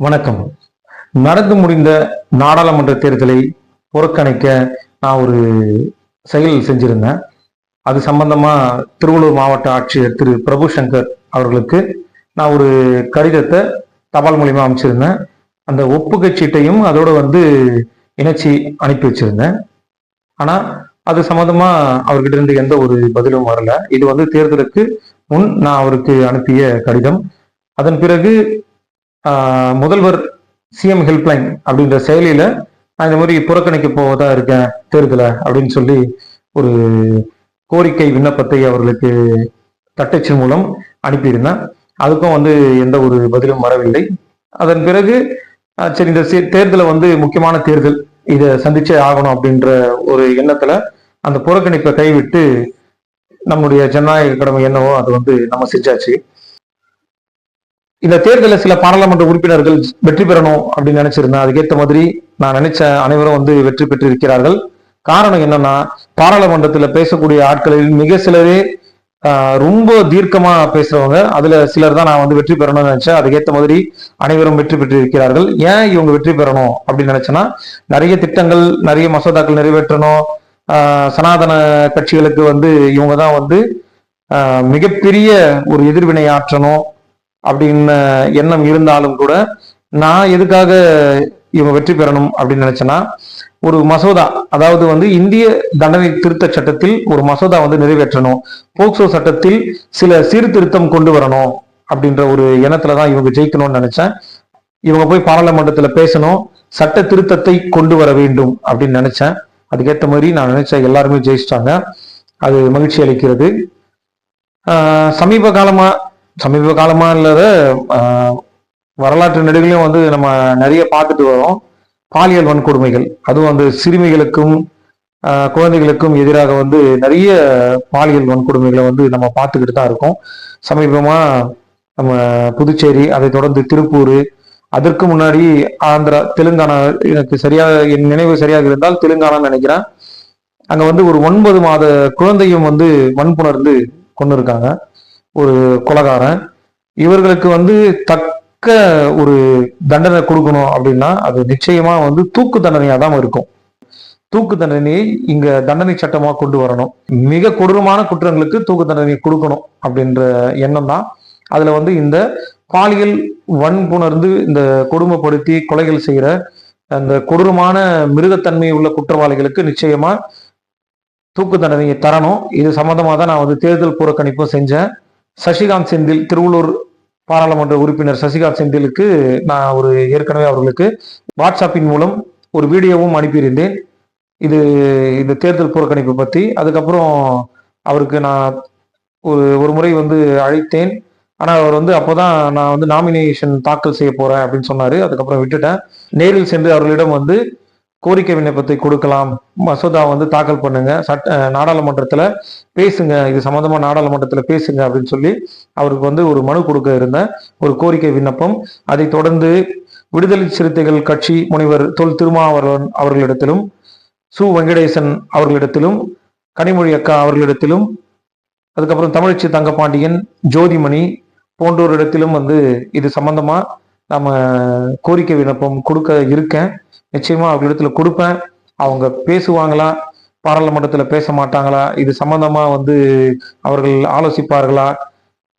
வணக்கம். நடந்து முடிந்த நாடாளுமன்ற தேர்தலை புறக்கணிக்க நான் ஒரு செயல் செஞ்சிருந்தேன். அது சம்பந்தமா திருவள்ளூர் மாவட்ட ஆட்சியர் திரு. பிரபு சங்கர் அவர்களுக்கு நான் ஒரு கடிதத்தை தபால் மூலியமா அமைச்சிருந்தேன் அந்த ஒப்புகை சீட்டையும் அதோட வந்து இணைச்சி அனுப்பி வச்சிருந்தேன். ஆனா அது சம்பந்தமா அவர்கிட்ட இருந்து எந்த ஒரு பதிலும் வரல. இது வந்து தேர்தலுக்கு முன் நான் அவருக்கு அனுப்பிய கடிதம். அதன் பிறகு முதல்வர் சிஎம் ஹெல்ப்லைன் அப்படின்ற செயலியில நான் இந்த மாதிரி புறக்கணிக்க போவதா இருக்கேன் தேர்தலை அப்படின்னு சொல்லி ஒரு கோரிக்கை விண்ணப்பத்தை அவர்களுக்கு தட்டச்சு மூலம் அனுப்பியிருந்தேன். அதுக்கும் வந்து எந்த ஒரு பதிலும் வரவில்லை. அதன் பிறகு சரி இந்த சே- தேர்தலை வந்து முக்கியமான தேர்தல் இதை சந்திச்சே ஆகணும் அப்படின்ற ஒரு எண்ணத்துல அந்த புறக்கணிப்பை கைவிட்டு நம்முடைய ஜனநாயக கடமை என்னவோ அது வந்து நம்ம செஞ்சாச்சு. இந்த தேர்தலில் சில பாராளுமன்ற உறுப்பினர்கள் வெற்றி பெறணும் அப்படின்னு நினைச்சிருந்தேன் அதுக்கேற்ற மாதிரி நான் நினைச்ச அனைவரும் வந்து வெற்றி பெற்று இருக்கிறார்கள் காரணம் என்னன்னா பாராளுமன்றத்தில் பேசக்கூடிய ஆட்களில் மிக சிலரே ரொம்ப தீர்க்கமா பேசுறவங்க. அதுல சிலர் தான் நான் வந்து வெற்றி பெறணும்னு நினைச்சேன். அதுக்கேற்ற மாதிரி அனைவரும் வெற்றி பெற்று இருக்கிறார்கள் ஏன் இவங்க வெற்றி பெறணும் அப்படின்னு நினைச்சேன்னா நிறைய திட்டங்கள் நிறைய மசோதாக்கள் நிறைவேற்றணும். சனாதன கட்சிகளுக்கு வந்து இவங்க தான் வந்து மிகப்பெரிய ஒரு எதிர்வினை ஆற்றணும். அப்படின்னு எண்ணம் இருந்தாலும் கூட நான் எதுக்காக இவங்க வெற்றி பெறணும் அப்படின்னு நினைச்சேன்னா ஒரு மசோதா அதாவது வந்து இந்திய தண்டனை திருத்த சட்டத்தில் ஒரு மசோதா வந்து நிறைவேற்றணும். போக்சோ சட்டத்தில் சில சீர்திருத்தம் கொண்டு வரணும் அப்படின்ற ஒரு எண்ணத்துல தான் இவங்க ஜெயிக்கணும்னு நினைச்சேன். இவங்க போய் பாராளுமன்றத்துல பேசணும் சட்ட திருத்தத்தை கொண்டு வர வேண்டும் அப்படின்னு நினைச்சேன். அதுக்கேற்ற மாதிரி நான் நினைச்ச எல்லாருமே ஜெயிச்சிட்டாங்க. அது மகிழ்ச்சி அளிக்கிறது. சமீப காலமா சமீப காலமாக இல்லாத வரலாற்று நெடுகளையும் வந்து நம்ம நிறைய பார்த்துட்டு வரோம். பாலியல் வன்கொடுமைகள் அதுவும் வந்து சிறுமிகளுக்கும் குழந்தைகளுக்கும் எதிராக வந்து நிறைய பாலியல் வன்கொடுமைகளை வந்து நம்ம பார்த்துக்கிட்டு தான் இருக்கோம். சமீபமாக நம்ம புதுச்சேரி அதை தொடர்ந்து திருப்பூர் அதற்கு முன்னாடி ஆந்திரா தெலுங்கானா எனக்கு சரியாக என் நினைவு சரியாக இருந்தால் தெலுங்கானான்னு நினைக்கிறேன். அங்கே வந்து ஒரு ஒன்பது மாத குழந்தையும் வந்து வன்புணர்ந்து கொண்டு இருக்காங்க ஒரு கொலகாரன். இவர்களுக்கு வந்து தக்க ஒரு தண்டனை கொடுக்கணும் அப்படின்னா அது நிச்சயமா வந்து தூக்கு தண்டனையா தான் இருக்கும். தூக்கு தண்டனையை இங்க தண்டனை சட்டமா கொண்டு வரணும். மிக கொடூரமான குற்றங்களுக்கு தூக்கு தண்டனை கொடுக்கணும் அப்படின்ற எண்ணம் தான் அதுல வந்து இந்த பாலியல் வன்புணர்ந்து இந்த கொடுமைப்படுத்தி கொலைகள் செய்கிற அந்த கொடூரமான மிருகத்தன்மை உள்ள குற்றவாளிகளுக்கு நிச்சயமா தூக்கு தண்டனையை தரணும். இது சம்மந்தமாக தான் நான் வந்து தேர்தல் புறக்கணிப்பும் செஞ்சேன். சசிகாந்த் செந்தில் திருவள்ளூர் பாராளுமன்ற உறுப்பினர் சசிகாந்த் செந்திலுக்கு நான் ஒரு ஏற்கனவே அவர்களுக்கு வாட்ஸ்அப்பின் மூலம் ஒரு வீடியோவும் அனுப்பியிருந்தேன். இது இந்த தேர்தல் புறக்கணிப்பு பற்றி அதுக்கப்புறம் அவருக்கு நான் ஒரு ஒரு முறை வந்து அழைத்தேன். ஆனால் அவர் வந்து அப்போதான் நான் வந்து நாமினேஷன் தாக்கல் செய்ய போகிறேன் அப்படின்னு சொன்னார். அதுக்கப்புறம் விட்டுட்டேன். நேரில் சென்று அவர்களிடம் வந்து கோரிக்கை விண்ணப்பத்தை கொடுக்கலாம். மசோதா வந்து தாக்கல் பண்ணுங்க. சட்ட நாடாளுமன்றத்தில் பேசுங்க. இது சம்மந்தமாக நாடாளுமன்றத்தில் பேசுங்க அப்படின்னு சொல்லி அவருக்கு வந்து ஒரு மனு கொடுக்க இருந்தேன். ஒரு கோரிக்கை விண்ணப்பம். அதை தொடர்ந்து விடுதலை சிறுத்தைகள் கட்சி முனைவர் தொல் திருமாவளவன் அவர்களிடத்திலும் சு. வெங்கடேசன் அவர்களிடத்திலும் கனிமொழி அக்கா அவர்களிடத்திலும் அதுக்கப்புறம் தமிழச்சி தங்கபாண்டியன் ஜோதிமணி போன்றோரிடத்திலும் வந்து இது சம்பந்தமாக நம்ம கோரிக்கை விண்ணப்பம் கொடுக்க இருக்கேன். நிச்சயமா அவர்களிடத்துல கொடுப்பேன். அவங்க பேசுவாங்களா? பாராளுமன்றத்துல பேச மாட்டாங்களா? இது சம்பந்தமா வந்து அவர்கள் ஆலோசிப்பார்களா?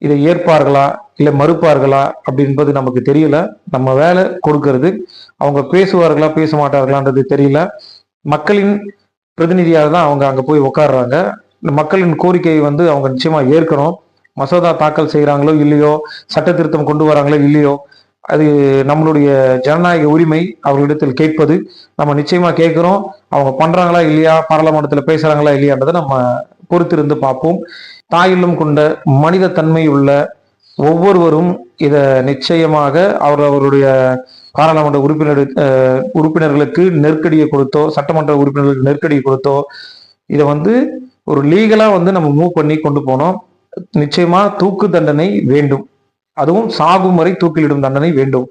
இதை ஏற்பார்களா? இல்லை மறுப்பார்களா? அப்படின்றது நமக்கு தெரியல. நம்ம வேலை கொடுக்கறது. அவங்க பேசுவார்களா? பேச மாட்டார்களான்றது தெரியல. மக்களின் பிரதிநிதியாக தான் அவங்க அங்கே போய் உட்கார்றாங்க இந்த மக்களின் கோரிக்கையை வந்து அவங்க நிச்சயமா ஏற்கணும். மசோதா தாக்கல் செய்கிறாங்களோ இல்லையோ? சட்ட திருத்தம் கொண்டு வராங்களோ இல்லையோ? அது நம்மளுடைய ஜனநாயக உரிமை அவர்களிடத்தில் கேட்பது. நம்ம நிச்சயமா கேட்கிறோம். அவங்க பண்றாங்களா இல்லையா? பாராளுமன்றத்தில் பேசுறாங்களா இல்லையான்றதை நம்ம பொறுத்திருந்து பார்ப்போம். தாயிலும் கொண்ட மனித தன்மை உள்ள ஒவ்வொருவரும் இதை நிச்சயமாக அவர் அவருடைய பாராளுமன்ற உறுப்பினர் உறுப்பினர்களுக்கு நெருக்கடியை கொடுத்தோ சட்டமன்ற உறுப்பினர்களுக்கு நெருக்கடியை கொடுத்தோ இதை வந்து ஒரு லீகலா வந்து நம்ம மூவ் பண்ணி கொண்டு போனோம். நிச்சயமா தூக்கு தண்டனை வேண்டும். அதுவும் சாகும் வரை தூக்கிலிடும் தண்டனை வேண்டும்.